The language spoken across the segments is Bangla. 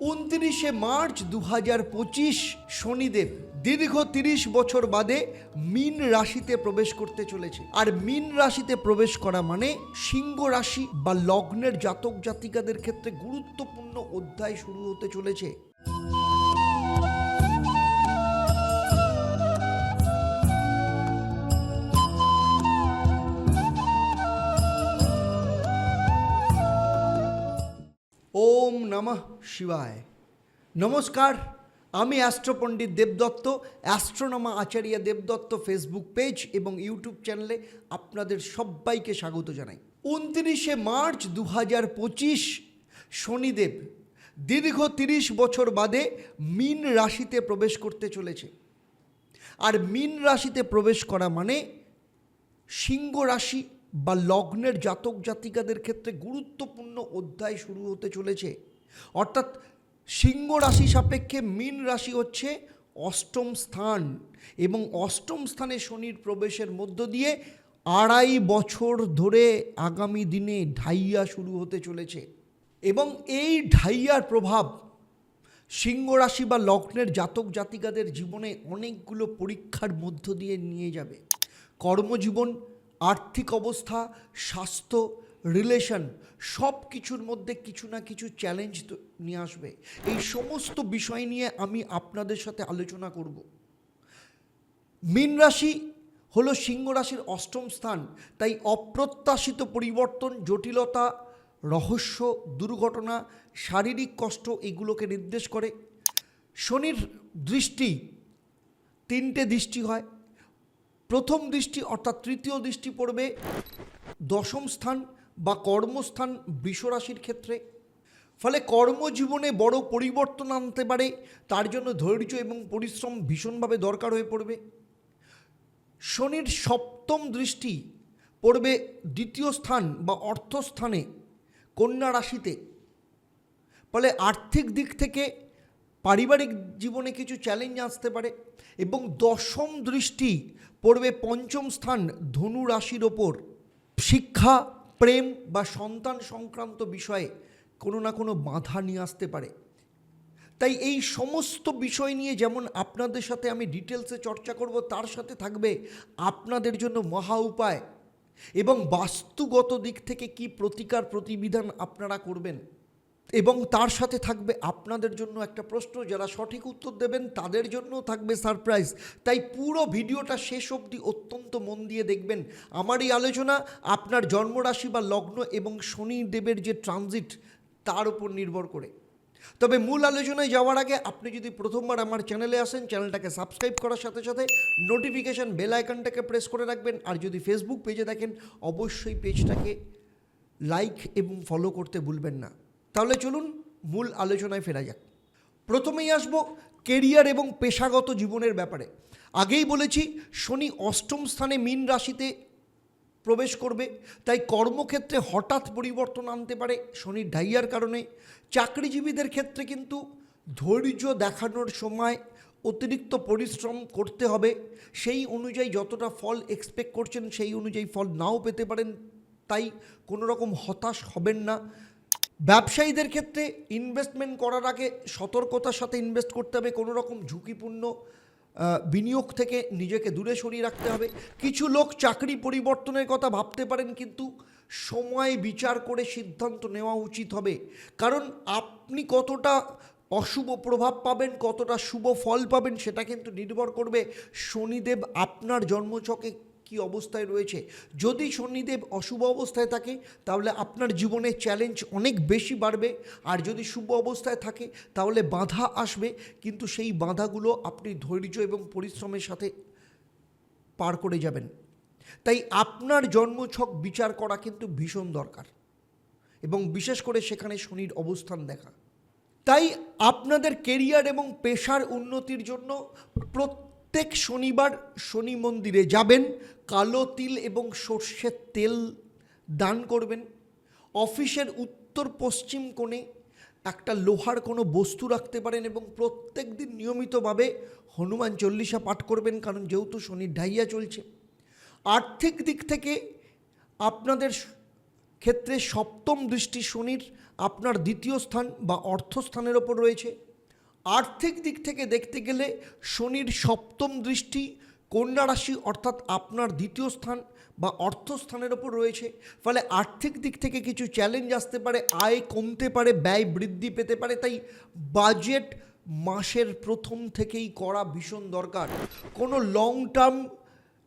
উনত্রিশে মার্চ দু হাজার পঁচিশ শনিদেব দীর্ঘ তিরিশ বছর বাদে মিন রাশিতে প্রবেশ করতে চলেছে। আর মিন রাশিতে প্রবেশ করা মানে সিংহ রাশি বা লগ্নের জাতক জাতিকাদের ক্ষেত্রে গুরুত্বপূর্ণ অধ্যায় শুরু হতে চলেছে। নমঃ শিবায়। নমস্কার, আমি অ্যাস্ট্রোপণ্ডিত দেবদত্ত, অ্যাস্ট্রোনমা আচার্য দেবদত্ত ফেসবুক পেজ এবং ইউটিউব চ্যানেলে আপনাদের সবাইকে স্বাগত জানাই। উনত্রিশে মার্চ দু হাজার পঁচিশ, শনিদেব দীর্ঘ তিরিশ বছর বাদে মিন রাশিতে প্রবেশ করতে চলেছে। আর মিন রাশিতে প্রবেশ করা মানে সিংহ রাশি বা লগ্নের জাতক জাতিকাদের ক্ষেত্রে গুরুত্বপূর্ণ অধ্যায় শুরু হতে চলেছে। অর্থাৎ সিংহ রাশি সাপেক্ষে মীন রাশি হচ্ছে অষ্টম স্থান এবং অষ্টম স্থানে শনির প্রবেশের মধ্য দিয়ে আড়াই বছর ধরে আগামী দিনে ঢাইয়া শুরু হতে চলেছে এবং এই ঢাইয়ার প্রভাব সিংহ রাশি বা লগ্নের জাতক জাতিকাদের জীবনে অনেকগুলো পরীক্ষার মধ্য দিয়ে নিয়ে যাবে। কর্মজীবন, আর্থিক অবস্থা, স্বাস্থ্য রিলেশন সব কিছুর মধ্যে কিছু না কিছু চ্যালেঞ্জ নিয়ে আসবে। এই সমস্ত বিষয় নিয়ে আমি আপনাদের সাথে আলোচনা করব। মীন রাশি হলো সিংহ রাশির অষ্টম স্থান, তাই অপ্রত্যাশিত পরিবর্তন, জটিলতা, রহস্য, দুর্ঘটনা, শারীরিক কষ্ট এগুলোকে নির্দেশ করে। শনির দৃষ্টি তিনটে দৃষ্টি হয়। প্রথম দৃষ্টি অর্থাৎ তৃতীয় দৃষ্টি পড়বে দশম স্থান বা কর্মস্থান বৃষরাশির ক্ষেত্রে। ফলে কর্মজীবনে বড় পরিবর্তন আনতে পারে, তার জন্য ধৈর্য এবং পরিশ্রম ভীষণভাবে দরকার হয়ে পড়বে। শনির সপ্তম দৃষ্টি পড়বে দ্বিতীয় স্থান বা অর্থস্থানে কন্যা রাশিতে। ফলে আর্থিক দিক থেকে পারিবারিক জীবনে কিছু চ্যালেঞ্জ আসতে পারে এবং দশম দৃষ্টি পড়বে পঞ্চম স্থান ধনু রাশির ওপর। শিক্ষা প্রেম বা সন্তান সংক্রান্ত বিষয়ে কোনো না কোনো বাধা নিয়ে আসতে পারে। তাই এই সমস্ত বিষয় নিয়ে যেমন আপনাদের সাথে আমি ডিটেলসে চর্চা করব, তার সাথে থাকবে আপনাদের জন্য মহা উপায়। এবং বাস্তুগত দিক থেকে কি প্রতিকার, প্রতিবিধান আপনারা করবেন এবং তার সাথে থাকবে আপনাদের জন্য একটা প্রশ্ন, যারা সঠিক উত্তর দেবেন তাদের জন্য থাকবে সারপ্রাইজ তাই পুরো ভিডিওটা শেষ অবধি অত্যন্ত মন দিয়ে দেখবেন। আমার এই আলোচনা, আপনার জন্মরাশি বা লগ্ন এবং শনি দেবের যে ট্রানজিট তার উপর নির্ভর করে। তবে মূল আলোচনায় যাওয়ার আগে আপনি যদি প্রথমবার আমার চ্যানেলে আসেন চ্যানেলটাকে সাবস্ক্রাইব করার সাথে সাথে নোটিফিকেশান বেল আইকনটাকে প্রেস করে রাখবেন। আর যদি ফেসবুক পেজে দেখেন, অবশ্যই পেজটাকে লাইক এবং ফলো করতে ভুলবেন না। তাহলে চলুন মূল আলোচনায় ফেরা যাক। প্রথমেই আসব কেরিয়ার এবং পেশাগত জীবনের ব্যাপারে। আগেই বলেছি, শনি অষ্টম স্থানে মীন রাশিতে প্রবেশ করবে, তাই কর্মক্ষেত্রে হঠাৎ পরিবর্তন আনতে পারে শনির ঢাইয়ার কারণে। চাকরিজীবীদের ক্ষেত্রে কিন্তু ধৈর্য দেখানোর সময় অতিরিক্ত পরিশ্রম করতে হবে। সেই অনুযায়ী যতটা ফল এক্সপেক্ট করছেন, সেই অনুযায়ী ফল নাও পেতে পারেন, তাই কোনো রকম হতাশ হবেন না। ব্যবসায়ীদের ক্ষেত্রে ইনভেস্টমেন্ট করার আগে সতর্কতার সাথে ইনভেস্ট করতে হবে কোনো রকম ঝুঁকিপূর্ণ বিনিয়োগ থেকে নিজেকে দূরে সরিয়ে রাখতে হবে। কিছু লোক চাকরি পরিবর্তনের কথা ভাবতে পারেন, কিন্তু সময় বিচার করে সিদ্ধান্ত নেওয়া উচিত হবে। কারণ আপনি কতটা অশুভ প্রভাব পাবেন, কতটা শুভ ফল পাবেন, সেটা কিন্তু নির্ভর করবে শনিদেব আপনার জন্মছকে কি অবস্থায় রয়েছে? যদি শনিদেব অশুভ অবস্থায় থাকে, তাহলে আপনার জীবনে চ্যালেঞ্জ অনেক বেশি বাড়বে। আর যদি শুভ অবস্থায় থাকে, তাহলে বাধা আসবে। কিন্তু সেই বাধাগুলো আপনি ধৈর্য এবং পরিশ্রমের সাথে পার করে যাবেন। তাই আপনার জন্মছক বিচার করা কিন্তু ভীষণ দরকার। এবং বিশেষ করে সেখানে শনির অবস্থান দেখা। তাই আপনাদের কেরিয়ার এবং পেশার উন্নতির জন্য প্রত্যেক শনিবার শনি মন্দিরে যাবেন, কালো তিল এবং সর্ষের তেল দান করবেন। অফিসের উত্তর পশ্চিম কোণে একটা লোহার কোনো বস্তু রাখতে পারেন এবং প্রত্যেক দিন নিয়মিতভাবে হনুমান চল্লিশা পাঠ করবেন, কারণ যেহেতু শনির ঢাইয়া চলছে। আর্থিক দিক থেকে আপনাদের ক্ষেত্রে সপ্তম দৃষ্টি শনির, আপনার দ্বিতীয় স্থান বা অর্থস্থানের ওপর রয়েছে। আর্থিক দিক থেকে দেখতে গেলে শনির সপ্তম দৃষ্টি কন্যা রাশি অর্থাৎ আপনার দ্বিতীয় স্থান বা অর্থস্থানের ওপর রয়েছে। ফলে আর্থিক দিক থেকে কিছু চ্যালেঞ্জ আসতে পারে, আয় কমতে পারে, ব্যয় বৃদ্ধি পেতে পারে। তাই বাজেট মাসের প্রথম থেকেই করা ভীষণ দরকার। কোনো লং টার্ম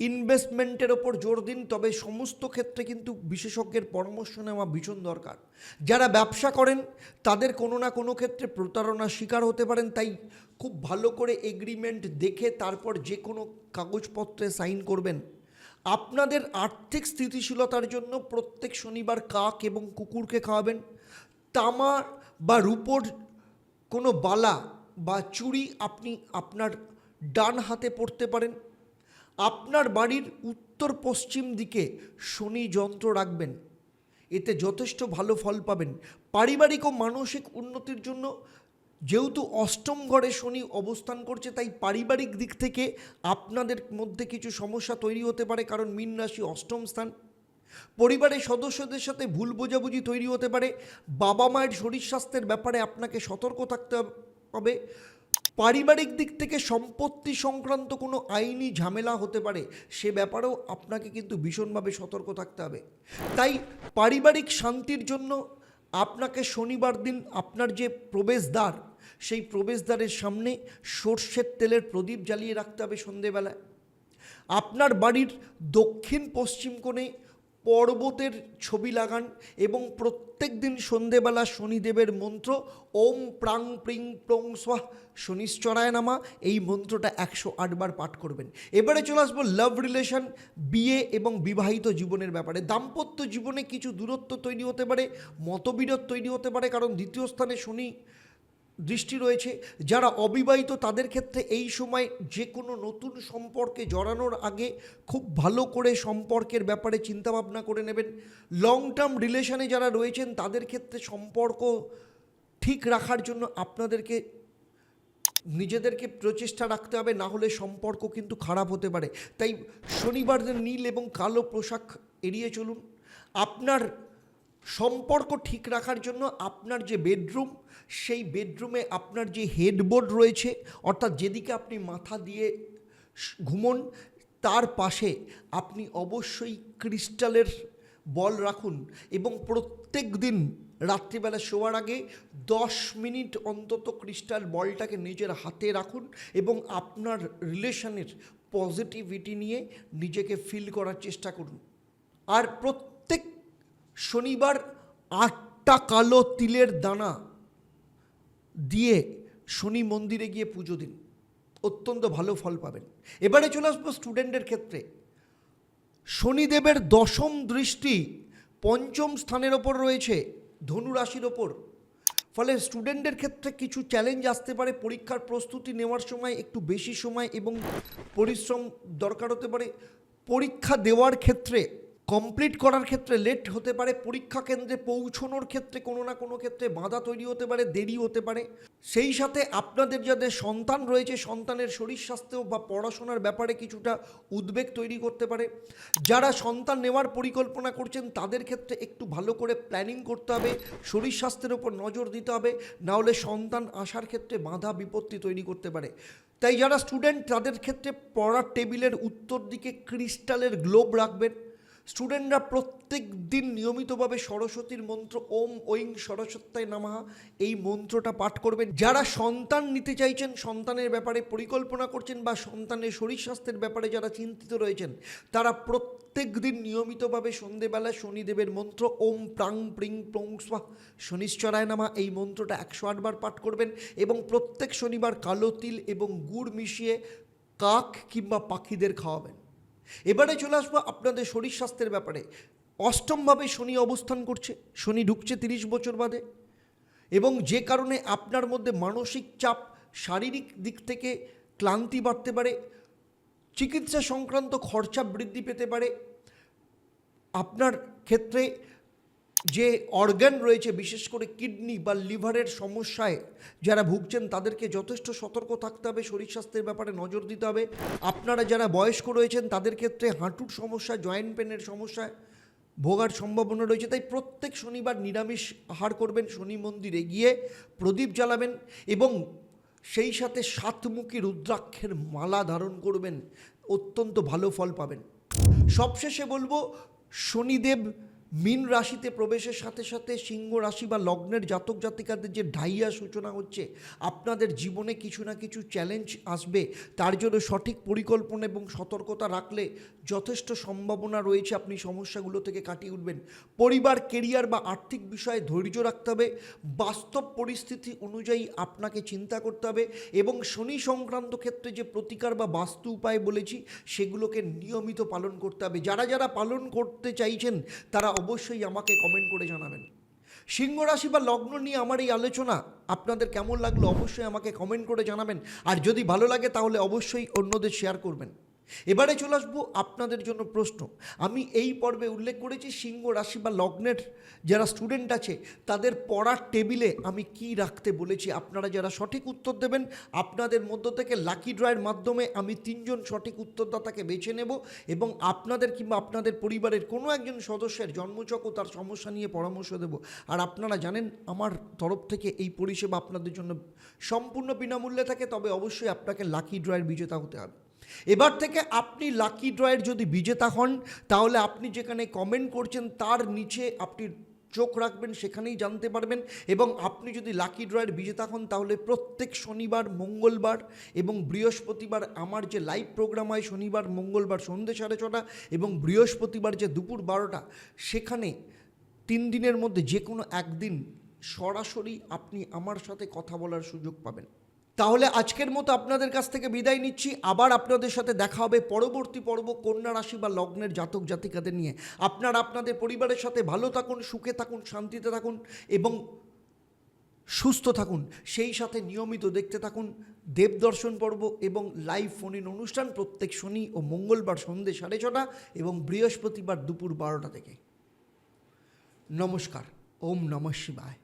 ইনভেস্টমেন্টের ওপর জোর দিন, তবে সমস্ত ক্ষেত্রে কিন্তু বিশেষজ্ঞের পরামর্শ নেওয়া ভীষণ দরকার। যারা ব্যবসা করেন, তাদের কোনো না কোনো ক্ষেত্রে প্রতারণার শিকার হতে পারেন, তাই খুব ভালো করে এগ্রিমেন্ট দেখে তারপর যে কোনো কাগজপত্রে সাইন করবেন। আপনাদের আর্থিক স্থিতিশীলতার জন্য প্রত্যেক শনিবার কাক এবং কুকুরকে খাওয়াবেন। তামা বা রূপোর কোনো বালা বা চুড়ি আপনি আপনার ডান হাতে পড়তে পারেন। আপনার বাড়ির উত্তর পশ্চিম দিকে শনি যন্ত্র রাখবেন। এতে যথেষ্ট ভালো ফল পাবেন। পারিবারিক ও মানসিক উন্নতির জন্য যেহেতু অষ্টম ঘরে শনি অবস্থান করছে, তাই পারিবারিক দিক থেকে আপনাদের মধ্যে কিছু সমস্যা তৈরি হতে পারে, কারণ মীন রাশি অষ্টম স্থান। পরিবারের সদস্যদের সাথে ভুল বোঝাবুঝি তৈরি হতে পারে। বাবা মায়ের শরীর স্বাস্থ্যের ব্যাপারে আপনাকে সতর্ক থাকতে হবে। পারিবারিক দিক থেকে সম্পত্তি সংক্রান্ত কোনো আইনি ঝামেলা হতে পারে, সে ব্যাপারেও আপনাকে কিন্তু ভীষণভাবে সতর্ক থাকতে হবে। তাই পারিবারিক শান্তির জন্য আপনাকে শনিবার দিন আপনার যে প্রবেশদ্বার, সেই প্রবেশদ্বারের সামনে সর্ষের তেলের প্রদীপ জ্বালিয়ে রাখতে হবে সন্ধেবেলায়। আপনার বাড়ির দক্ষিণ পশ্চিম কোণে পর্বতের ছবি লাগান এবং প্রত্যেক দিন সন্ধেবেলা শনিদেবের মন্ত্র, ওম প্রাং প্রিং প্রং স্বাহ, শনিশ্চরায় নামা, এই মন্ত্রটা একশো আটবার পাঠ করবেন। এবারে চলে আসব লাভ রিলেশন বিয়ে এবং বিবাহিত জীবনের ব্যাপারে। দাম্পত্য জীবনে কিছু দূরত্ব তৈরি হতে পারে, মতবিরোধ তৈরি হতে পারে, কারণ দ্বিতীয় স্থানে শনি দৃষ্টি রয়েছে, যারা অবিবাহিত তাদের ক্ষেত্রে এই সময় যে কোনো নতুন সম্পর্কে জড়ানোর আগে খুব ভালো করে সম্পর্কের ব্যাপারে চিন্তাভাবনা করে নেবেন। লং টার্ম রিলেশনে যারা রয়েছেন, তাদের ক্ষেত্রে সম্পর্ক ঠিক রাখার জন্য আপনাদেরকে, নিজেদেরকে প্রচেষ্টা রাখতে হবে, না হলে সম্পর্ক কিন্তু খারাপ হতে পারে। তাই শনিবার নীল এবং কালো পোশাক এড়িয়ে চলুন। আপনার সম্পর্ক ঠিক রাখার জন্য আপনার যে বেডরুম, সেই বেডরুমে আপনার যে হেডবোর্ড রয়েছে, অর্থাৎ যেদিকে আপনি মাথা দিয়ে ঘুমন, তার পাশে আপনি অবশ্যই ক্রিস্টালের বল রাখুন এবং প্রত্যেক দিন রাত্রিবেলা শোয়ার আগে দশ মিনিট অন্তত ক্রিস্টাল বলটাকে নিজের হাতে রাখুন এবং আপনার রিলেশনের পজিটিভিটি নিয়ে নিজেকে ফিল করার চেষ্টা করুন। আর প্রত্যেক শনিবার আটটা কালো তিলের দানা দিয়ে শনি মন্দিরে গিয়ে পুজো দিন। অত্যন্ত ভালো ফল পাবেন। এবারে চলে আসব স্টুডেন্টের ক্ষেত্রে। শনিদেবের দশম দৃষ্টি পঞ্চম স্থানের ওপর রয়েছে, ধনু রাশির ওপর। ফলে স্টুডেন্টের ক্ষেত্রে কিছু চ্যালেঞ্জ আসতে পারে, পরীক্ষার প্রস্তুতি নেওয়ার সময় একটু বেশি সময় এবং পরিশ্রম দরকার হতে পারে। পরীক্ষা দেওয়ার ক্ষেত্রে কমপ্লিট করার ক্ষেত্রে লেট হতে পারে, পরীক্ষা কেন্দ্রে পৌঁছনোর ক্ষেত্রে কোনো না কোনো ক্ষেত্রে বাধা তৈরি হতে পারে, দেরি হতে পারে। সেই সাথে আপনাদের যাদের সন্তান রয়েছে, সন্তানের শরীর স্বাস্থ্য বা পড়াশোনার ব্যাপারে কিছুটা উদ্বেগ তৈরি করতে পারে। যারা সন্তান নেওয়ার পরিকল্পনা করছেন, তাদের ক্ষেত্রে একটু ভালো করে প্ল্যানিং করতে হবে, শরীর স্বাস্থ্যের ওপর নজর দিতে হবে না হলে সন্তান আসার ক্ষেত্রে বাধা বিপত্তি তৈরি করতে পারে। তাই যারা স্টুডেন্ট তাদের ক্ষেত্রে পড়ার টেবিলের উত্তর দিকে ক্রিস্টালের গ্লোব রাখবেন। স্টুডেন্টরা প্রত্যেক দিন নিয়মিতভাবে সরস্বতীর মন্ত্র, ওম ঐং সরস্বত্যায় নামাহা এই মন্ত্রটা পাঠ করবেন। যারা সন্তান নিতে চাইছেন, সন্তানের ব্যাপারে পরিকল্পনা করছেন বা সন্তানের শরীর স্বাস্থ্যের ব্যাপারে যারা চিন্তিত রয়েছেন, তারা প্রত্যেক দিন নিয়মিতভাবে সন্ধেবেলা শনিদেবের মন্ত্র, ওম প্রাং প্রিং প্রং স্বাহ, শনিশ্চরায় নামা, এই মন্ত্রটা একশো আটবার পাঠ করবেন এবং প্রত্যেক শনিবার কালো তিল এবং গুড় মিশিয়ে কাক কিংবা পাখিদের খাওয়াবেন। এবারে চলে আসব আপনাদের শরীর স্বাস্থ্যের ব্যাপারে। অষ্টমভাবে শনি অবস্থান করছে, শনি ঢুকছে তিরিশ বছর বাদে এবং যে কারণে আপনার মধ্যে মানসিক চাপ, শারীরিক দিক থেকে ক্লান্তি বাড়তে পারে, চিকিৎসা সংক্রান্ত খরচা বৃদ্ধি পেতে পারে। আপনার ক্ষেত্রে যে অর্গান রয়েছে, বিশেষ করে কিডনি বা লিভারের সমস্যায় যারা ভুগছেন, তাদেরকে যথেষ্ট সতর্ক থাকতে হবে, শরীর স্বাস্থ্যের ব্যাপারে নজর দিতে হবে। আপনারা যারা বয়স্ক রয়েছেন, তাদের ক্ষেত্রে হাঁটুর সমস্যা, জয়েন্ট পেনের সমস্যা ভোগার সম্ভাবনা রয়েছে। তাই প্রত্যেক শনিবার নিরামিষ আহার করবেন, শনি মন্দিরে গিয়ে প্রদীপ জ্বালাবেন এবং সেই সাথে সাতমুখী রুদ্রাক্ষের মালা ধারণ করবেন। অত্যন্ত ভালো ফল পাবেন। সবশেষে বলব, শনিদেব মীন রাশিতে প্রবেশের সাথে সাথে সিংহ রাশি বা লগ্নের জাতক জাতিকাদের যে ঢাইয়া সূচনা হচ্ছে, আপনাদের জীবনে কিছু না কিছু চ্যালেঞ্জ আসবে। তার জন্য সঠিক পরিকল্পনা এবং সতর্কতা রাখলে যথেষ্ট সম্ভাবনা রয়েছে আপনি সমস্যাগুলো থেকে কাটিয়ে উঠবেন। পরিবার কেরিয়ার বা আর্থিক বিষয়ে ধৈর্য রাখতে হবে। বাস্তব পরিস্থিতি অনুযায়ী আপনাকে চিন্তা করতে হবে এবং শনি সংক্রান্ত ক্ষেত্রে যে প্রতিকার বা বাস্তু উপায় বলেছি, সেগুলোকে নিয়মিত পালন করতে হবে। যারা যারা পালন করতে চাইছেন, তারা অবশ্যই আমাকে কমেন্ট করে জানাবেন। সিংহ রাশি বা লগ্ন নিয়ে আমার এই আলোচনা আপনাদের কেমন লাগল অবশ্যই আমাকে কমেন্ট করে জানাবেন। আর যদি ভালো লাগে তাহলে অবশ্যই অন্যদের শেয়ার করবেন। এবারে চলে আসব আপনাদের জন্য প্রশ্ন। আমি এই পর্বে উল্লেখ করেছি সিংহ রাশি বা লগ্নের যারা স্টুডেন্ট আছে, তাদের পড়ার টেবিলে আমি কি রাখতে বলেছি আপনারা যারা সঠিক উত্তর দেবেন, আপনাদের মধ্য থেকে লাকি ড্রয়ের মাধ্যমে আমি তিনজন সঠিক উত্তরদাতাকে বেছে নেব এবং আপনাদের কিংবা আপনাদের পরিবারের কোনো একজন সদস্যের জন্মচক ও তার সমস্যা নিয়ে পরামর্শ দেব। আর আপনারা জানেন, আমার তরফ থেকে এই পরিষেবা আপনাদের জন্য সম্পূর্ণ বিনামূল্যে থাকে, তবে অবশ্যই আপনাকে লাকি ড্রয়ের বিজেতা হতে হবে। এবার থেকে আপনি লাকি ড্রয়ের যদি বিজেতা হন, তাহলে আপনি যেখানে কমেন্ট করছেন, তার নিচে আপনি চোখ রাখবেন, সেখানেই জানতে পারবেন। এবং আপনি যদি লাকি ড্রয়ের বিজেতা হন, তাহলে প্রত্যেক শনিবার, মঙ্গলবার এবং বৃহস্পতিবার আমার যে লাইভ প্রোগ্রাম হয়, শনিবার, মঙ্গলবার সন্ধ্যে সাড়ে ছটা এবং বৃহস্পতিবার যে দুপুর বারোটা, সেখানে তিন দিনের মধ্যে যে কোনো একদিন সরাসরি আপনি আমার সাথে কথা বলার সুযোগ পাবেন। তাহলে আজকের মতো আপনাদের কাছ থেকে বিদায় নিচ্ছি। আবার আপনাদের সাথে দেখা হবে পরবর্তী পর্ব কন্যা রাশি বা লগ্নের জাতক জাতিকাদের নিয়ে। আপনারা আপনাদের পরিবারের সাথে ভালো থাকুন, সুখে থাকুন, শান্তিতে থাকুন এবং সুস্থ থাকুন। সেই সাথে নিয়মিত দেখতে থাকুন দেবদর্শন পর্ব এবং লাইভ ফোন ইন অনুষ্ঠান প্রত্যেক শনি ও মঙ্গলবার সন্ধে সাড়ে ছটা এবং বৃহস্পতিবার দুপুর বারোটা থেকে। নমস্কার, ওম নমঃ শিবায়।